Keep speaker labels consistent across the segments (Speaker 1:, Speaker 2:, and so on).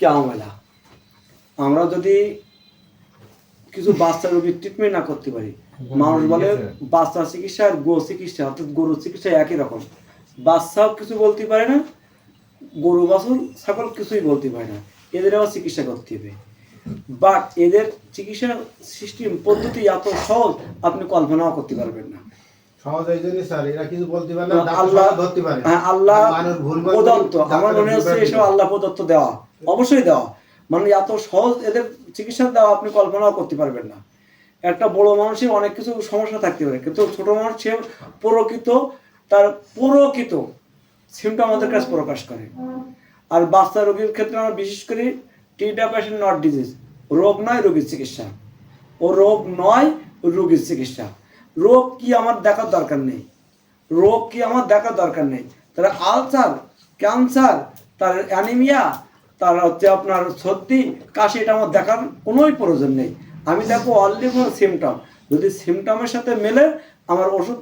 Speaker 1: ক্যামেলা আমরা যদি কিছু বাচ্চা রোগীর ট্রিটমেন্ট না করতে পারি মানুষ বলে বাচ্চা চিকিৎসা আর গো চিকিৎসা অর্থাৎ গরুর চিকিৎসা একই রকম বাচ্চাও কিছু বলতে পারে না গরু বাছুর ছাগল কিছুই বলতে পারে না এদের আবার চিকিৎসা করতে হবে বাট এদের চিকিৎসা সিস্টেম পদ্ধতি এত সহজ আপনি কল্পনাও করতে পারবেন না।
Speaker 2: সহজ এই জন্যই স্যার এরা কিছু বলতে পারে না
Speaker 1: আল্লাহ
Speaker 2: ধরতে পারে।
Speaker 1: হ্যাঁ, আল্লাহ প্রদত্ত। আমার মনে হচ্ছে এসব আল্লাহ প্রদত্ত দেওয়া। অবশ্যই দেওয়া। মানে এত সহজ এদের চিকিৎসা দেওয়া আপনি কল্পনাও করতে পারবেন না। একটা বড় মানুষের অনেক কিছু সমস্যা থাকতে পারে কিন্তু ছোট মানুষ সে প্রকৃত তার প্রকৃত সিমটম আমাদের কাছে প্রকাশ করে। আর বাচ্চা রোগীর ক্ষেত্রে আমরা বিশেষ করে টিডা পেশেন্ট নট ডিজিজ রোগ নয় রোগীর চিকিৎসা। ও রোগ নয় রোগীর চিকিৎসা। রোগ কি আমার দেখার দরকার নেই। রোগ কি আমার দেখার দরকার নেই। তার আলসার, ক্যান্সার, তার অ্যানিমিয়া, তার হচ্ছে আপনার সর্দি, কাশি, এটা আমার দেখার কোনোই প্রয়োজন নেই। আমি দেখব অনলি ফর সিমটম যদি সিমটমের সাথে মেলে, আমার ওষুধ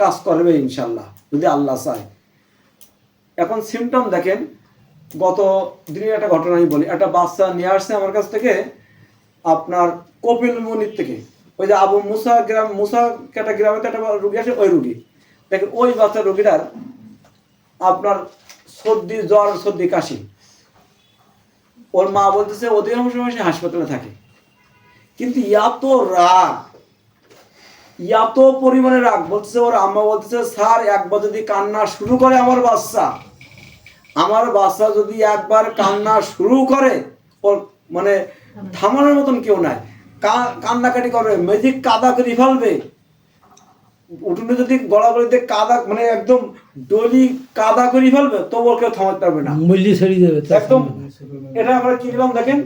Speaker 1: কাজ করবে ইনশাল্লাহ যদি আল্লাহ চায়। এখন সিমটম দেখেন, গত দিনের একটা ঘটনা আমি বলি। একটা বাচ্চা নিয়ে আসছে আমার কাছ থেকে, আপনার কপিল মুনির থেকে। ওই যে আবু মুসা গ্রাম, মুসা কেটা গ্রামে একটা রুগী আছে, ওই রুগী। দেখেন, ওই বাচ্চা রুগীটার আপনার সর্দি জ্বর, সর্দি কাশি। ওর মা বলতেছে, অধিকাংশ সময় সে হাসপাতালে থাকে। কিন্তু এত রাগ, এত পরিমাণে রাগ। বলতেছে, ওর আম্মা বলতেছে, স্যার, একবার যদি কান্না শুরু করে আমার বাচ্চা আমার বাচ্চা যদি একবার কান্না শুরু করে, ওর মানে থামানোর মতন কেউ নাই। কান্নাকাটি করবে মেজিক কাদা করে ফেলবে। উঠোনে যদি গড়াগড়িতে কাদা মানে একদম ডলি কাদা করে ফেলবে তবুও কেউ থামাতে পারবে না।
Speaker 3: মূল্য ছড়িয়ে দেবে
Speaker 1: একদম। এটা আমরা কি দিলাম দেখেন?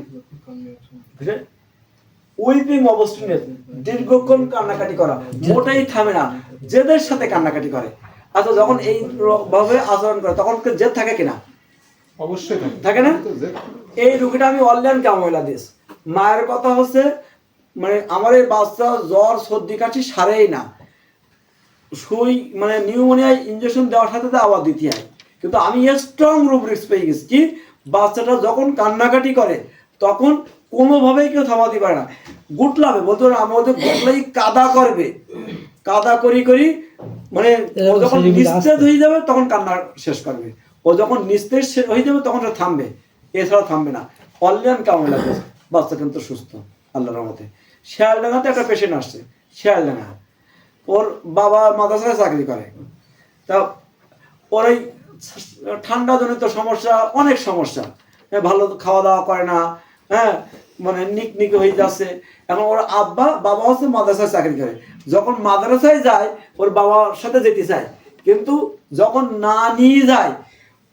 Speaker 1: উইপিং অবস্টিনেট দীর্ঘক্ষণ কান্নাকাটি করা মোটেই থামে না। জেদের সাথে কান্নাকাটি করে। আচ্ছা যখন এই ভাবে আচরণ করে তখন কি জেদ থাকে কিনা?
Speaker 4: অবশ্যই থাকে।
Speaker 1: থাকে না? এই রুগীটা আমি অনলাইন কামলা দিস মায়ের কথা হচ্ছে মানে আমার এই বাচ্চা জ্বর সর্দি কাশি সারেই না। সুই মানে নিউমোনিয়ায় ইঞ্জেকশন দেওয়ার সাথে সাথে আবার দিতে হয়। কিন্তু আমি স্ট্রং রুব্রিক্স পেয়ে গেছি কি বাচ্চাটা যখন কান্নাকাটি করে তখন কোনোভাবেই কেউ থামাতে পারে না। গুটলাবে বলতে পারে আমাদের গুটলাই কাদা করবে। কাদা করি করি মানে ও যখন নিস্তেজ হয়ে যাবে তখন কান্না শেষ করবে। ও যখন নিস্তেজ হয়ে যাবে তখন থামবে। এছাড়া থামবে না। অনলাইন কেমন লাগে বাচ্চা কিন্তু সুস্থ। আল্লাহর রহমতে। শিয়ালডাঙ্গাতে একটা পেশেন্ট আসছে শিয়ালডাঙ্গা ওর বাবা মাদ্রাসায় চাকরি করে। তা ওর এই ঠান্ডা জনিত সমস্যা, অনেক সমস্যা। ভালো খাওয়া দাওয়া করে না হ্যাঁ মানে নিক নিক হয়ে যাচ্ছে। এখন ওর আব্বা, বাবা হচ্ছে মাদ্রাসায় চাকরি করে। যখন মাদ্রাসায় যায়, ওর বাবার সাথে যেতে চায়। কিন্তু যখন না নিয়ে যায়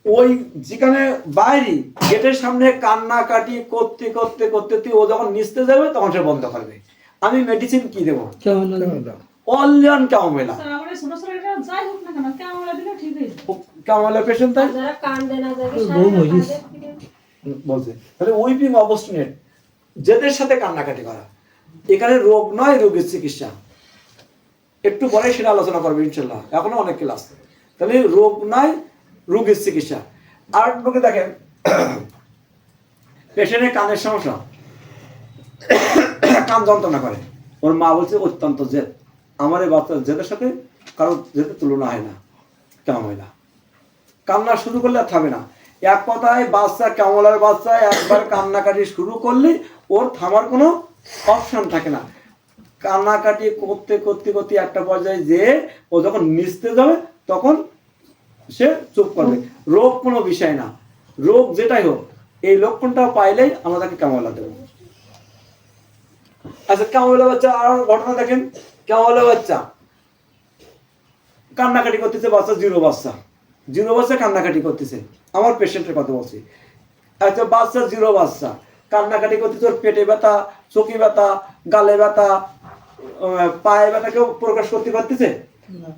Speaker 1: ওই যেখানে বাইরে গেটের সামনে কান্নাকাটি করতে করতে করতে করতে ও যখন নিচতে যাবে তখন সে বন্ধ করবে আমি মেডিসিন কি দেবো?
Speaker 3: কেমন লাগে?
Speaker 1: অনলাইন কামেলা
Speaker 5: স্যার, আমার এই ছোট ছোটটা যাই হোক না কেন, ক্যামেরা দিলেও ঠিক হয়ে যাবে।
Speaker 1: কামেলা পেশেন্ট তাই। বলছে তাহলে উইপিং অবস্টিনেট জেদের সাথে কান্নাকাটি করা এখানে রোগ নয় রোগের চিকিৎসা। একটু পরে সেটা আলোচনা করবে ইনশাল্লাহ। এখনও অনেক ক্লাস তাহলে রোগ নয় রোগের চিকিৎসা। আর লোকে দেখেন, পেশেন্টের কানের সমস্যা। কান যন্ত্রণা করে। ওর মা বলছে, অত্যন্ত জেদ। আমার এই বাচ্চার জেদের সাথে কারও জেদের তুলনা হয় না। কেমন হয় না? কান্না শুরু করলে আর থামে না। এক কথায়, বাচ্চা কেমলার বাচ্চা, একবার কান্নাকাটি শুরু করলে ওর থামার কোনো অপশন থাকে না। কান্নাকাটি করতে করতে করতে একটা পর্যায়ে যে ও যখন মিশতে যাবে, তখন সে চুপ করবে। রোগ কোনো বিষয় না। রোগ যেটাই হোক, এই লক্ষণটা পাইলেই আমরা তাকে কেমলা দেবো। আচ্ছা কেমলা বাচ্চা, আর ঘটনা দেখেন। কেমলা বাচ্চা। কান্নাকাটি করতেছে বাচ্চা, জিরো বাচ্চা। জিরো বাচ্চা কান্নাকাটি করতেছে। আমার পেশেন্টের কথা বলছি। আচ্ছা বাচ্চা জিরো বাচ্চা। কান্নাকাটি করতেছে, ওর পেটে ব্যথা, চোখে ব্যথা, গালে ব্যথা পায়ে ব্যথা কেউ প্রকাশ করতে পারতেছে?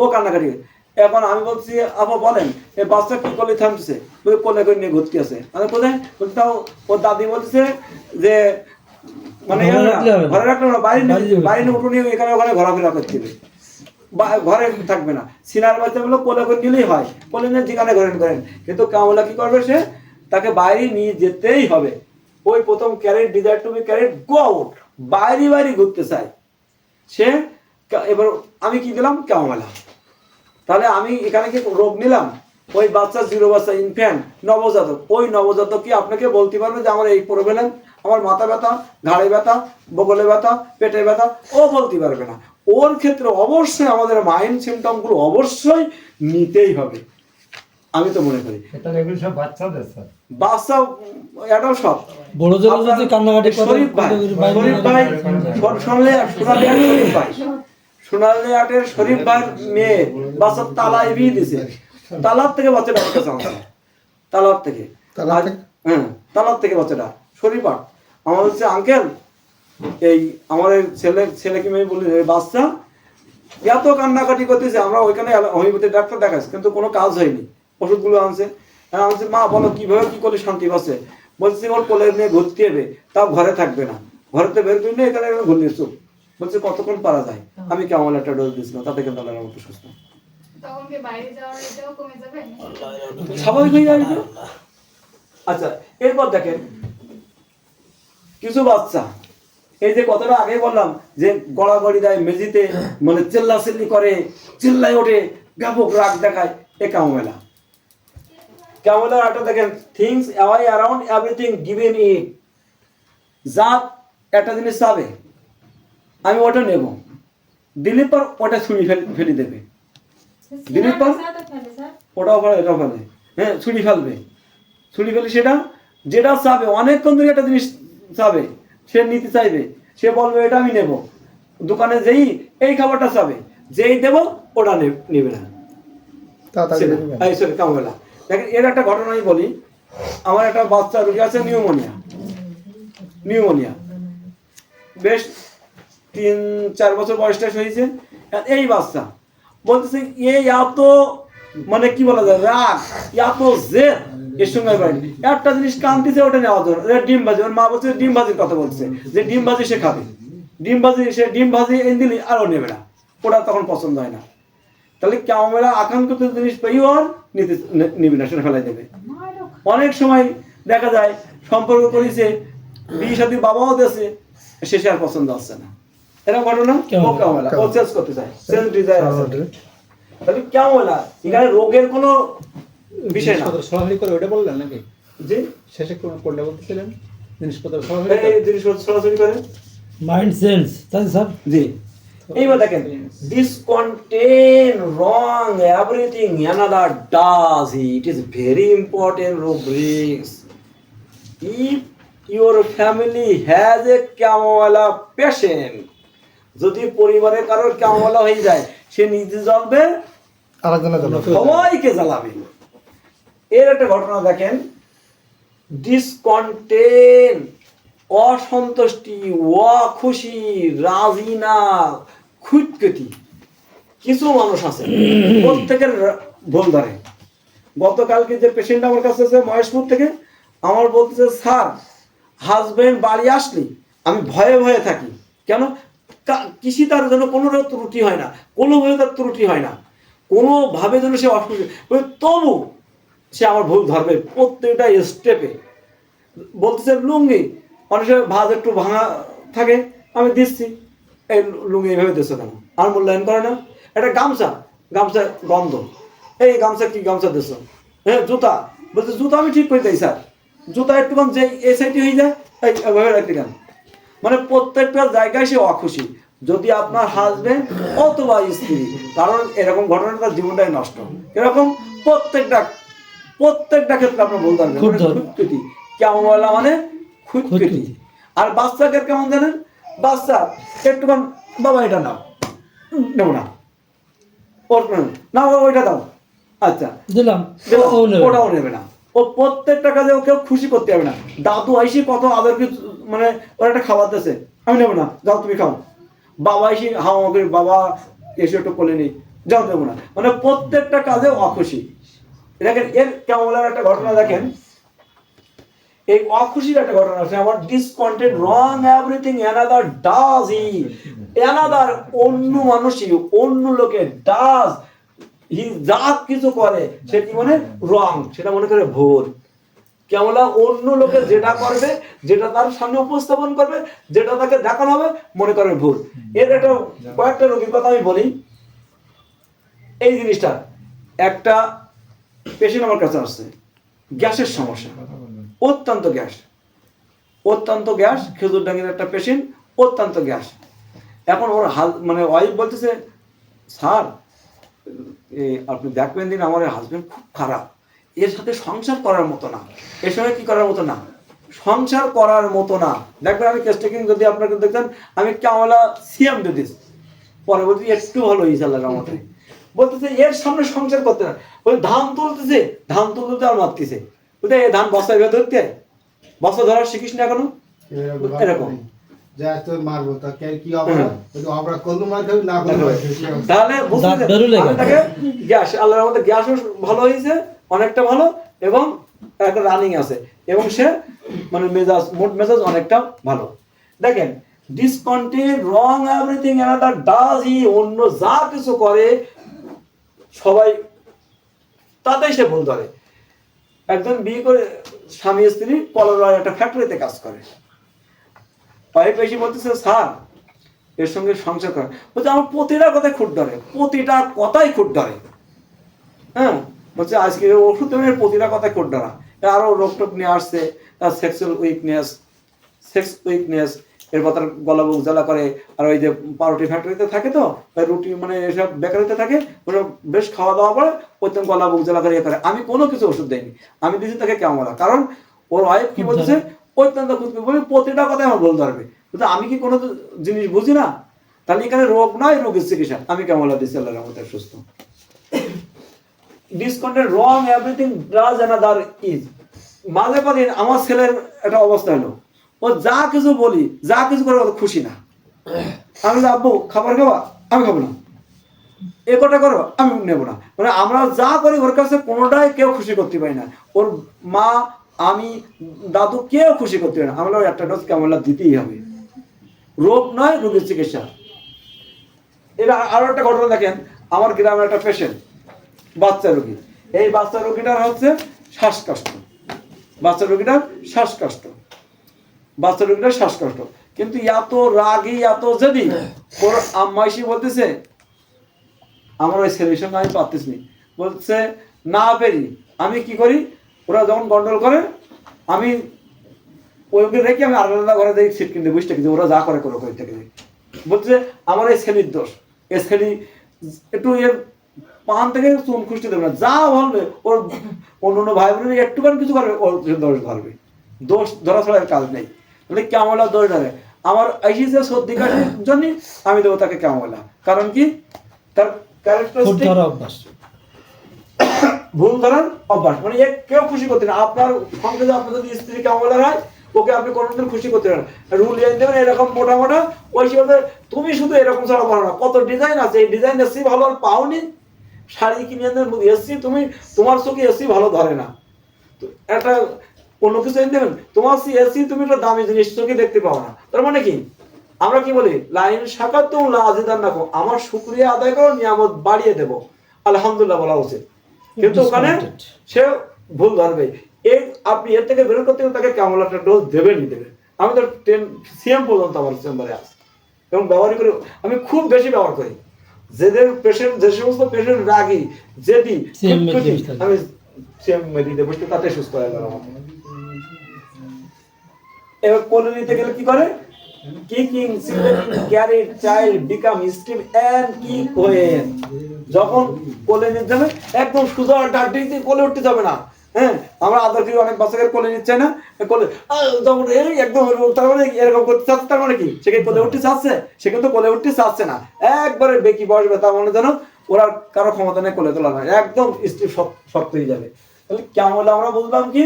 Speaker 1: ও কান্নাকাটি। এখন আমি বলছি আপা বলেন এই বাচ্চা কি করলে থামতেছে? বলে কোলে করে নিয়ে ঘুরতে আছে। আমি কোথায় বলছি তাও ওর দাদি বলছে যে মানে
Speaker 3: ঘরে রাখলে না।
Speaker 1: হবে না, বাইরে
Speaker 3: বাইরে।
Speaker 1: বাইরে নিয়ে এখানে ওখানে ঘোরাফেরা করতে হবে। ঘরে থাকবে না। সিনার বাচ্চা গুলো কোলে করে নিলেই হয়। কোলে নিয়ে যেখানে ঘরেন করেন কিন্তু কামলা কি করবে সে? তাকে বাইরে নিয়ে যেতেই হবে। ওই প্রথম carrot desire to be carrot go out. বাইরে বাইরে ঘুরতে চায়। সে এবার আমি কি দিলাম? কামলা। তাহলে আমি এখানে কি রোগ নিলাম? ওই বাচ্চা জিরো বাচ্চা ইনফ্যান্ট নবজাতক। ওই নবজাতক কি আপনাকে বলতে পারবে যে আমার এই প্রবলেম? আমার মাথা ব্যথা ঘাড়ে ব্যথা বগলে ব্যথা পেটে ব্যথা? ও বলতে পারবে না। ওর ক্ষেত্রে অবশ্যই আমাদের মাইন্ড সিমটমগুলো অবশ্যই নিতেই হবে। আমি তো মনে করি।
Speaker 3: এটা এগুলো সব বাচ্চাদের স্যার।
Speaker 1: বাচ্চা এটাও সব।
Speaker 4: বড়জোরা যদি কান্নাকাটি
Speaker 1: শরীফ ভাই শরীফ ভাই শুনলে সোনালি শরীফ ভাই। সোনালি আটের শরীফ ভাই মেয়ে বাচ্চা তালা এবিয়ে দিছে তালার থেকে বাচ্চাটা আমার কাছে আসে তালার থেকে। হ্যাঁ তালার থেকে বাচ্চাটা শরীফ আট। আমার হচ্ছে আঙ্কেল এই আমার ছেলে ছেলেকে মেয়ে বলি বাচ্চা এত কান্নাকাটি করতেছে। আমরা ওইখানে হোমিওপ্যাথি ডাক্তার দেখাচ্ছি কিন্তু কোনো কাজ হয়নি। ওষুধগুলো আনছে। হ্যাঁ আনছে মা বলো কীভাবে কি করলে শান্তি পাচ্ছে? বলছে ওর কোলে নিয়ে ঘুরতে হবে তাও ঘরে থাকবে না। ঘরেতে বের করি না এখানে ঘুরলে চুপ। বলছে কতক্ষণ পারা যায়? আমি কেমন একটা ডোজ দিয়েছিলাম তাতে কিন্তু আল্লাহর মতো সুস্থ।
Speaker 6: তখন কি বাইরে যাওয়ার এটাও কমে যাবে?
Speaker 1: স্বাভাবিক হয়ে যাবে আচ্ছা এরপর দেখেন কিছু বাচ্চা এই যে কথাটা আগে বললাম যে গড়াগড়ি দেয় মেঝিতে মানে চিল্লাচিল্লি করে চিল্লাই ওঠে ব্যাপক রাগ দেখায় এ কামেলা কামেলা একটা দেখেন things away around everything given it যা একটা জিনিস চাবে আমি ওটা নেব। দিলে পর ওটা ছুঁড়ি ফেল ফেলে দেবে। দিনের পর
Speaker 5: সাথে ফেলে স্যার।
Speaker 1: ওটাও ফেলে এটাও ফেলে। হ্যাঁ ছুরি ফেলবে। ছুরি ফেলে সেটা যেটা চাবে অনেকক্ষণ ধরে একটা জিনিস চাবে। সে নিতে চাইবে। সে বলবে এটা আমি নেব। দোকানে যেই এই খাবারটা চাবে। যেই দেব ওটা নে- নেবে না। কামবেলা দেখেন এর একটা ঘটনা আমি বলি। আমার একটা বাচ্চা রোগী আছে নিউমোনিয়া। নিউমোনিয়া। বেশ তিন, চার বছর বয়সটা হয়েছে। এই বাচ্চা বলতেছে এই এত মানে কি বলা যায়, রাগ এত জেদ এর সঙ্গে পারিনি। একটা জিনিস কান্দিছে, ওটা নেওয়া এটা ডিম ভাজি ওর মা বলছে ডিম ভাজির কথা বলছে, যে ডিম ভাজি সে খাবে। ডিম ভাজি সে ডিম ভাজি এনে দিলি আরও নেবে না। ওটা তখন পছন্দ হয় না। তাহলে ক্যামেরা আকাঙ্ক্ষিত জিনিস পেয়েও আর নিতে নিবে না, সেটা ফেলাই দেবে। অনেক সময় দেখা যায়, সম্পর্ক করেছে, বিয়ে সাথে বাবাও দেশে শেষে আর পছন্দ আসছে না। এরকম ঘটনা ক্যামেরা ও চেঞ্জ করতে চায়। চেঞ্জ ডিজায়ার আছে। তাহলে ক্যামেরা এখানে রোগের কোনো বিষয় না।
Speaker 7: সরাসরি করে ওটা বললেন নাকি?
Speaker 1: জি?
Speaker 7: শেষে কোন- কোনটা বলতেছিলেন জিনিসপত্র সরাসরি
Speaker 1: এই- এই জিনিসপত্র সরাসরি করে।
Speaker 4: মাইন্ড সেন্স তাই স্যার?
Speaker 1: জি। এইবার দেখেন this content wrong everything another does it is very important rubrics if your family has a ক্যামওয়ালা patient যদি পরিবারের কারোর ক্যামওয়ালা হয়ে যায় সে নিজে জ্বলবে সবাইকে জ্বালাবে। এর একটা ঘটনা দেখেন। ডিসকন্টেন অসন্তুষ্টি অখুশি রাজিনা খুঁতকুতি কিছু মানুষ আছে প্রত্যেকের ভুল ধরে। গতকালকে যে পেশেন্ট আমার কাছে আছে মহেশপুর থেকে আমার বলতেছে স্যার হাজবেন্ড বাড়ি আসলি আমি ভয়ে ভয়ে থাকি। কেন? কৃষি তার যেন কোনো ত্রুটি হয় না। কোনোভাবে তার ত্রুটি হয় না। কোনোভাবে যেন সে অসুবিধা তবু সে আমার ভুল ধরবে প্রত্যেকটা স্টেপে বলতেছে, লুঙ্গি মানুষের ভাজ একটু ভাঙা থাকে, আমি দিচ্ছি। এই লুঙ্গি এইভাবে দিচ্ছ কেন? আর মূল্যায়ন করে না। এটা গামছা গামছা গন্ধ। এই গামছা কি গামছা দিচ্ছ হ্যাঁ জুতা। বলছে, জুতা আমি ঠিক করে দিই, স্যার। জুতা একটুখান যে এই সাইডে হয়ে যায়, এই এভাবে রাখতে কেন? মানে প্রত্যেকটা জায়গায় সে অখুশি। যদি আপনার হাজবেন্ড অথবা স্ত্রী কারণ এরকম ঘটনা তার জীবনটাই নষ্ট। এরকম প্রত্যেকটা প্রত্যেকটা ক্ষেত্রে আপনার বলতে পারবেন কেমন বলা মানে? খুঁতকুতি। আর বাচ্চাকে কেমন জানেন? বাচ্চা একটুখান বাবা এটা নাও। নেব না। ওর না ওইটা দাও। আচ্ছা।
Speaker 4: দিলাম।
Speaker 1: ওটাও নেবে না। ও প্রত্যেকটা কাজে ওকে খুশি করতে হবে না। দাদু আইসি কত আদর করে মানে ওর একটা খাওয়াতেছে আমি নেব না। যাও তুমি খাও। বাবা এসে হাও করে বাবা এসে একটু কোলে নেই, যাও দেবো না। মানে প্রত্যেকটা কাজে অখুশি। দেখেন, এর কেমন একটা ঘটনা দেখেন। এই অখুশির একটা ঘটনা আছে। আমার discontent wrong everything another does he another অন্য মানুষই, অন্য লোকে ডাজ হি যা কিছু করে, সে কি মনে রং সেটা মনে করে ভুল। কেমলা অন্য লোকে যেটা করবে, যেটা তার সামনে উপস্থাপন করবে, যেটা তাকে দেখানো হবে, মনে করবে ভুল। এর একটা কয়েকটা রোগীর কথা আমি বলি। এই জিনিসটা, একটা পেশেন্ট আমার কাছে আসছে। গ্যাসের সমস্যা। অত্যন্ত গ্যাস। অত্যন্ত গ্যাস, খেজুর ডাঙ্গির একটা পেশেন্ট অত্যন্ত গ্যাস। এখন ওর হাল মানে ওয়াইফ বলতেছে, স্যার আপনি দেখবেন দিন আমার হাজবেন্ড খুব খারাপ। এর সাথে সংসার করার মতো না। এর সঙ্গে কি করার মতো না? সংসার করার মতো না। দেখবেন আমি কেস টেকিং যদি আপনাকে দেখতেন আমি কেমলা সিএম দিদিস পরে বলছি একটু ভালো হয়েছে আল্লাহ রহমতে। বলতেছে এর সামনে সংসার করতে না। ওই ধান তুলতেছে। ধান তুলতে আর মারতেছে। বুঝতে এই ধান বস্তায় বেঁধে ধরতে? বস্তা ধরার শিখিস না এখনও? এরকম।
Speaker 2: যদি?
Speaker 1: তাহলে গ্যাস আল্লাহর মধ্যে গ্যাসও ভালো হয়েছে। অনেকটা ভালো এবং একটা রানিং আছে। এবং সে মানে মেজাজ, মোট মেজাজ অনেকটা ভালো। দেখেন discontinue wrong everything another does he অন্য যা কিছু করে, সবাই তাতেই সে ভুল ধরে। একজন বিয়ে করে স্বামী, স্ত্রী কলোরার একটা ফ্যাক্টরিতে কাজ করে। ওয়াইফ এসে বলতেছে, স্যার, এর সঙ্গে সংসার করে বলছে, আমার প্রতিটা কথায় খুঁট ধরে, প্রতিটা কথাই খুঁট ধরে। হ্যাঁ? বলছে আজকে ওষুধ প্রতিটা কথায় খুঁট ধরা আরও রোগ টোগ নিয়ে আসছে তার সেক্সুয়াল উইকনেস সেক্স উইকনেস এরপর তার গলা বুক জ্বালা করে আর ওই যে পাউরুটি ফ্যাক্টরিতে থাকে তো ওই রুটি মানে এসব বেকারিতে থাকে ওরা বেশ খাওয়া দাওয়া করে প্রত্যেক গলা বুক জ্বালা করে ইয়ে করে। আমি কোনো কিছু ওষুধ দেইনি। আমি দিয়েছি তাকে কেমন কারণ ওর ওয়াইফ কি বলছে অত্যন্ত বলে প্রতিটা কথাই আমার ভুল ধরবে। কিন্তু আমি কি কোনো জিনিস বুঝি না? তাহলে এখানে রোগ নয় রোগের চিকিৎসা। আমি কেমন দিচ্ছি আল্লাহ রহমতের সুস্থ। ডিসকন্টের wrong everything does another is মাঝে মাঝে আমার ছেলের একটা অবস্থা হলো। ও যা কিছু বলি, যা কিছু করে খুশি না। আমি আব্বু, খাবার খাওয়া আমি খাব না। এ কটা করো? আমি নেব না। মানে আমরা যা করি, ওর কাছে কোনোটাই কেউ খুশি করতে পারি না। ওর মা, আমি, দাদু কেউ খুশি করতে পারি না। আমরা একটা ডোজ কেমন দিতেই হবে। রোগ নয়, রোগের চিকিৎসা। এটা আরও একটা ঘটনা দেখেন। আমার গ্রামের একটা পেশেন্ট বাচ্চা রোগী। এই বাচ্চা রোগীটার হচ্ছে শ্বাসকষ্ট। বাচ্চা রোগীটার শ্বাসকষ্ট। বাচ্চা রোগীটার শ্বাসকষ্ট। কিন্তু এত রাগী, এত যদি ওর আম্মাইসি বলতেছে, আমার ওই ছেলের সঙ্গে আমি পারতেছি নি। বলছে, না পেরি আমি কি করি? ওরা যখন গন্ডল করে, আমি ওইকে রেখে আমি আলাদা ঘরে দেখি সিট কিনতে, বুঝতে কিন্তু ওরা যা করে করে করে থেকে বলছে, আমার এই ছেলির দোষ। এই ছেলি একটু এর পান থেকে চুন খুঁজতে দেবে না। যা বলবে ওর অন্য অন্য ভাই বোনের একটুখানি কিছু করবে ওর দোষ ধরবে দোষ ধরা ছাড়া কাজ নেই। তাহলে কেমলা দোষ ধরে। আমার এসেছে সর্দি কাশির জন্য আমি দেবো তাকে কেমলা কারণ কি? তার
Speaker 4: খুব
Speaker 1: ক্যারেক্টারিস্টিক ভুল ধরার অভ্যাস। মানে এ কেউ খুশি করতে না। আপনার সঙ্গে যদি আপনার যদি স্ত্রী কেমন হয় ওকে আপনি কোনোদিন খুশি করতে পারেন রুল এনে দেবেন এরকম মোটা মোটা ওই হিসেবে তুমি শুধু এরকম ছাড়া পারো না। কত ডিজাইন আছে। এই ডিজাইন এসছি ভালো আর পাওনি। শাড়ি কিনে এনে এসছি তুমি তোমার চোখে এসছি ভালো ধরে না। তো একটা অন্য কিছু এনে দেবেন তোমার সি এসছি তুমি একটা দামি জিনিস চোখে দেখতে পাও না। তার মানে কি? আমরা কি বলি? লাইন শাখার তো আজিদার রাখো আমার শুক্রিয়া আদায় করো নিয়ামত বাড়িয়ে দেবো। আলহামদুলিল্লাহ বলা উচিত। কিন্তু ওখানে সে ভুল ধরবে। এই আপনি এর থেকে বের করতে তাকে কেমন একটা ডোজ দেবেনই দেবে। আমি তো টেন সিএম পর্যন্ত আমার চেম্বারে আছি। এবং ব্যবহার করি আমি খুব বেশি ব্যবহার করি। যেদের পেশেন্ট যে সমস্ত পেশেন্ট রাগি যেদি। আমি সিএম মেডিতে বসতে তাতে সুস্থ হয়ে গেল এবার কোলে নিতে গেলে কি করে? Kicking সিলেটিং carried child become steam and কি কোয়েন যখন কোলে নিতে যাবে একদম সুজা দিয়ে কোলে উঠতে যাবে না। হ্যাঁ আমরা আদর করি অনেক বাচ্চাকে কোলে নিচ্ছে না কোলে যখন এই একদম তার মানে এরকম করতে চাচ্ছে তার মানে কি? সে কি কোলে উঠতে চাচ্ছে? সে কিন্তু কোলে উঠতে চাচ্ছে না। একবারে বেকি বসবে তার মানে যেন ওরা কারও ক্ষমতা নেই কোলে তোলা না একদম স্টিফ শক্ত হয়ে যাবে। তাহলে কেমন হলে আমরা বুঝলাম কি?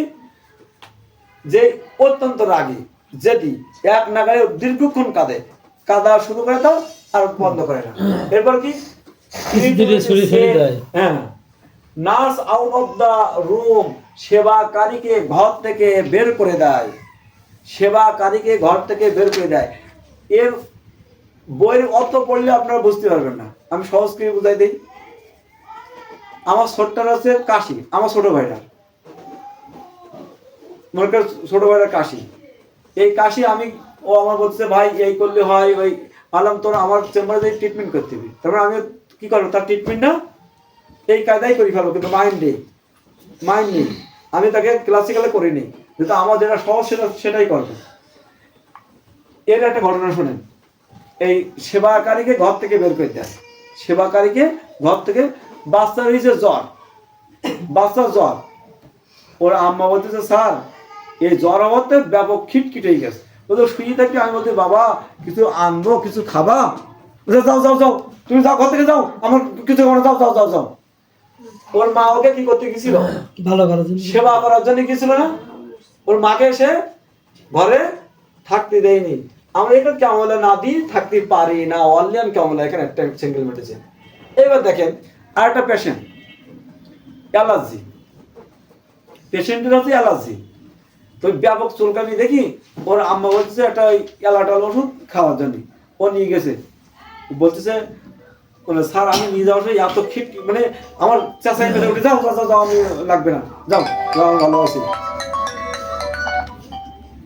Speaker 1: যে অত্যন্ত রাগী যেটি এক নাগারে দীর্ঘক্ষণ কাঁদে। কাদা শুরু করে দাও আর বন্ধ করে না এরপর কি। হ্যাঁ। Nurse out of the room সেবাকারীকে ঘর থেকে বের করে দেয়। সেবাকারীকে ঘর থেকে বের করে দেয়। এর বইয়ের অর্থ পড়লে আপনারা বুঝতে পারবেন না। আমি সহজ করে বুঝাই দিই। আমার ছোট্টার আছে কাশি, আমার ছোট ভাইটার মনে করেন ছোট ভাইয়ের কাশি। এই কাশি আমি, ও আমার বলছে, ভাই, এই করলে হয়, ওই আলাম তোর আমার চেম্বারে ট্রিটমেন্ট করতে হবে। তারপরে আমি কি করব? তার ট্রিটমেন্টটা এই কায়দাই করি ফেলব কিন্তু মাইন্ড নেই। মাইন্ড নেই। আমি তাকে ক্লাসিক্যালে করিনি। কিন্তু আমার যেটা সহজ, সেটা সেটাই করব এর একটা ঘটনা শোনেন। এই সেবাকারীকে ঘর থেকে বের করে দেয়। সেবাকারীকে ঘর থেকে বাচ্চা হয়েছে জ্বর, বাচ্চার জ্বর, ওর আম্মা বলতেছে, স্যার, এই জ্বর হওয়াতে ব্যাপক খিটখিট হয়ে গেছে। ও তো শুয়ে থাকি আমি বলছি, বাবা, কিছু আনব, কিছু খাবা? যাও যাও যাও। তুমি যাও, ঘর থেকে যাও। আমার কিছু যাও যাও যাও যাও। ওর মা ওকে কি করতে গেছিল?
Speaker 4: ভালো করার জন্য।
Speaker 1: সেবা করার জন্য গেছিল না? ওর মাকে এসে ঘরে থাকতে দেয়নি। আমরা এখানে কেমলা না দিই থাকতে পারি না। অনলাইন কেমলা এখানে একটা সিঙ্গেল মেডিসিন এবার দেখেন আর একটা পেশেন্ট অ্যালার্জি। পেশেন্টের হচ্ছে অ্যালার্জি। তো ব্যাপক চুলকানি দেখি ওর আম্মা বলছে একটা ওই ওষুধ খাওয়ার জন্য। ও নিয়ে গেছে। বলতেছে বলে স্যার আমি নিয়ে যাওয়ার সময় এত খিট মানে আমার চেঁচাই মেরে উঠে যাও যাও যাও, আমি লাগবে না। যাও যাও ভালো আছি।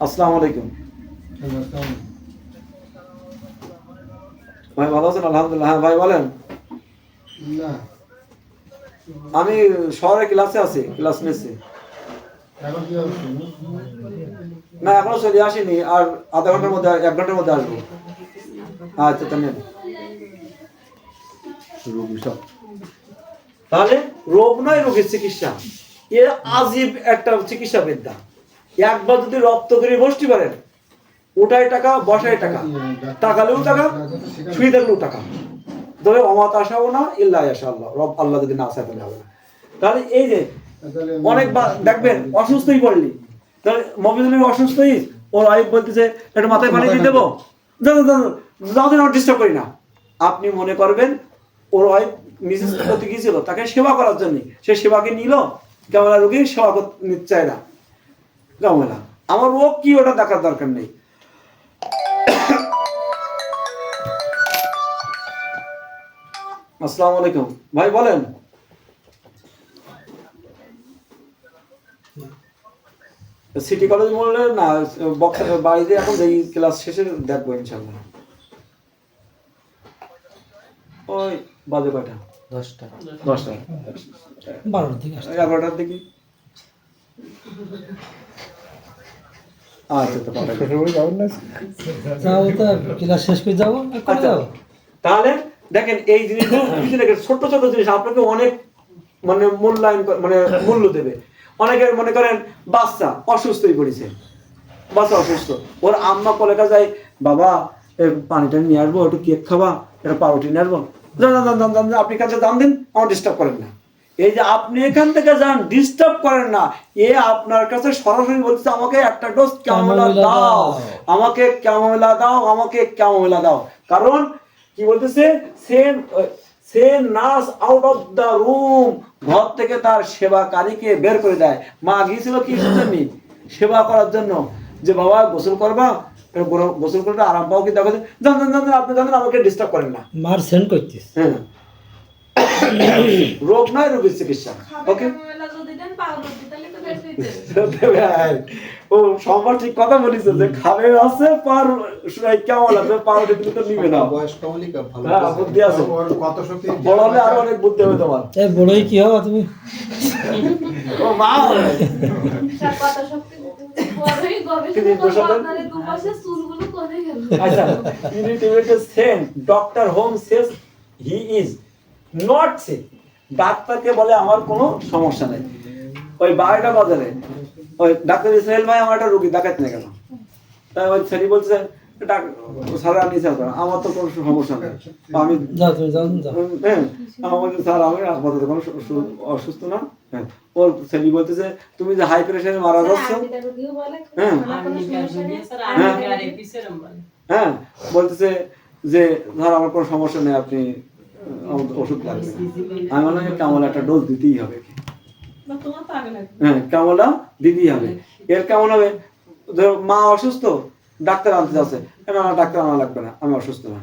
Speaker 1: আসসালামু আলাইকুম। ভাই ভালো আছেন? আলহামদুলিল্লাহ। হ্যাঁ ভাই বলেন। আমি শহরে ক্লাসে আছি ক্লাস নিচ্ছি না এখনও চলে আসিনি আর আধা ঘণ্টার মধ্যে এক ঘণ্টার মধ্যে আসব। আচ্ছা তাহলে তাহলে রোগ নয় রোগের চিকিৎসা এ আজীব একটা চিকিৎসা বিদ্যা একবার যদি করে বসতে পারেন ওটাই টাকা টাকা টাকালেও টাকা টাকা তবে অমাত না আল্লাহ রব আল্লাহ যদি না আসা তাহলে হবে না তাহলে এই যে অনেক দেখবেন অসুস্থই পড়লি তাহলে মফিজুল অসুস্থই ওর ওয়াইফ বলতেছে একটু মাথায় পানি দিয়ে দেবো যাও যাও দিন ডিস্টার্ব করি না আপনি মনে করবেন ওর মিসেস করতে গিয়েছিল, তাকে সেবা করার জন্য। সে সেবাকে নিল কেমন রোগীর সেবা করতে চায় না। কেমন আমার রোগ কি ওটা দেখার দরকার নেই। আসসালামু আলাইকুম। ভাই, বলেন। সিটি কলেজ বললে না বাড়িতে এখন এই ক্লাস শেষে দেখব ইনশাল্লাহ ওই বাজে কয়টা?
Speaker 4: দশটা।
Speaker 1: দশটা।
Speaker 4: বারোটার দিকে
Speaker 1: এগারোটার দিকে? আচ্ছা তো পাঠাবো।
Speaker 7: শ্বশুরবাড়ি যাবেন না?
Speaker 4: যাও তো ক্লাস শেষ করে যাব আর করে
Speaker 1: আচ্ছা
Speaker 4: যাও
Speaker 1: তাহলে দেখেন এই জিনিসগুলো কিছু ছোট জিনিস আপনাকে অনেক মানে মূল্যায়ন মানে মূল্য দেবে। অনেকে মনে করেন বাচ্চা অসুস্থই পড়েছে। বাচ্চা অসুস্থ। ওর আম্মা কলেকা যায় বাবা এ পানিটা নিয়ে আসব একটু কেক খাবা একটা পাউরুটি নিয়ে আসব। যান যান, যান, যান, যান, যান, আপনি কাছে দাম দিন আমার ডিস্টার্ব করেন না। এই যে আপনি এখান থেকে যান ডিস্টার্ব করেন না। এ আপনার কাছে সরাসরি বলছে আমাকে একটা ডোজ ক্যামোলা দাও। আমাকে ক্যামোলা দাও আমাকে ক্যামোলা দাও। কারণ কি বলতেছে? সে সে nurse out of the room ঘর থেকে তার সেবাকারীকে বের করে দেয়। মা গিয়েছিল কি জন্য সেবা করার জন্য। যে বাবা গোসল করবা? গোসল করলে আরাম পাও কি দেখো জান জান জান আপনি জানেন আমাকে ডিস্টার্ব করেন না।
Speaker 4: মার সেন্ড করতিস।
Speaker 1: হ্যাঁ। রোগ নয় রোগের চিকিৎসা। ওকে ও সবার ঠিক কথা বলিস যে খাবে আছে পার শুনাই কেমন লাগবে পাউরুটি দিলে তো নিবে না।
Speaker 2: বয়স কমলিকা ভালো
Speaker 1: হ্যাঁ, বুদ্ধি আছে।
Speaker 2: কত শক্তি
Speaker 1: বড় হলে আরও অনেক বুদ্ধি হবে তোমার।
Speaker 4: এই বড়ই কি হবে তুমি?
Speaker 1: ও মা।
Speaker 6: কথা শক্তি
Speaker 1: আচ্ছা doctor home says he is not ডাক্তারকে বলে আমার কোনো সমস্যা নেই। ওই বারোটা বাজারে ওই ডাক্তার ইসরায়েল ভাই আমার একটা রুগী দেখাতে না কেন তাই ওই ছেলে বলছে সারা আমার তো কোনো সমস্যা নেই। আমি
Speaker 4: যাও তুমি যাও যাও।
Speaker 1: হ্যাঁ আমার বলছে স্যার আমি আপাতত কোনো অসুস্থ না। ওর ছেলে বলতেছে তুমি যে হাই প্রেশারে মারা যাচ্ছ? হ্যাঁ। হ্যাঁ হ্যাঁ বলতেছে যে ধর আমার কোনো সমস্যা নেই আপনি ওষুধ লাগবে। আমি বললাম যে কেমন একটা ডোজ দিতেই হবে। হ্যাঁ কেমনটা দিতেই হবে। এর কেমন হবে ধরো মা অসুস্থ ডাক্তার আনতে যাচ্ছে। না না, ডাক্তার আনা লাগবে না আমি অসুস্থ না।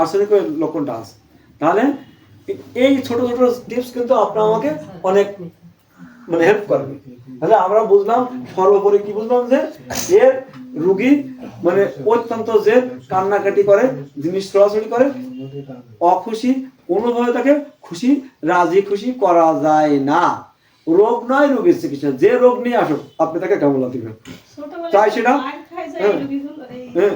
Speaker 1: আর্সেনিকের লক্ষণটা আছে। তাহলে এই ছোট ছোট টিপস কিন্তু আপনার আমাকে অনেক মানে হেল্প করবে তাহলে আমরা বুঝলাম সর্বোপরি কি বুঝলাম যে এর রুগী মানে অত্যন্ত যে কান্নাকাটি করে জিনিস ছোড়াছড়ি করে অখুশি কোনোভাবে তাকে খুশি রাজি খুশি করা যায় না রোগ নয় রোগের চিকিৎসা যে রোগ নিয়ে আসুক আপনি তাকে কেমন দিবেন তাই সেটা? হ্যাঁ। হ্যাঁ।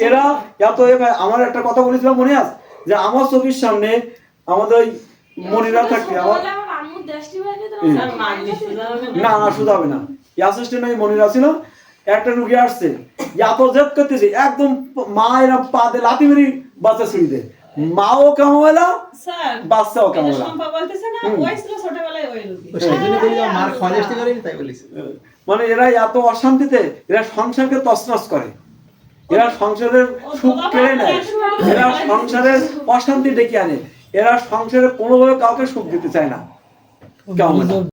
Speaker 1: এরা এত আমার একটা কথা বলেছিলাম মনে আছে যে আমার চোখের সামনে আমাদের ওই মনিরা থাকবে আমার না না শুধু হবে না অ্যাসিস্ট্যান্ট ওই মনিরা ছিল একটা রুগী আসছে এত জেদ করতেছে একদম মা এরা পা দিয়ে লাথি মেরি বাচ্চা ছুড়ি দেয় মাও কেমন এলা বাচ্চাও
Speaker 5: না
Speaker 1: মানে এরা এত অশান্তিতে এরা সংসারকে তছনছ করে এরা সংসারের সুখ কেড়ে নেয় এরা সংসারের অশান্তি ডেকে আনে এরা সংসারে কোনোভাবে কাউকে সুখ দিতে চায় না কেমন
Speaker 4: নিজের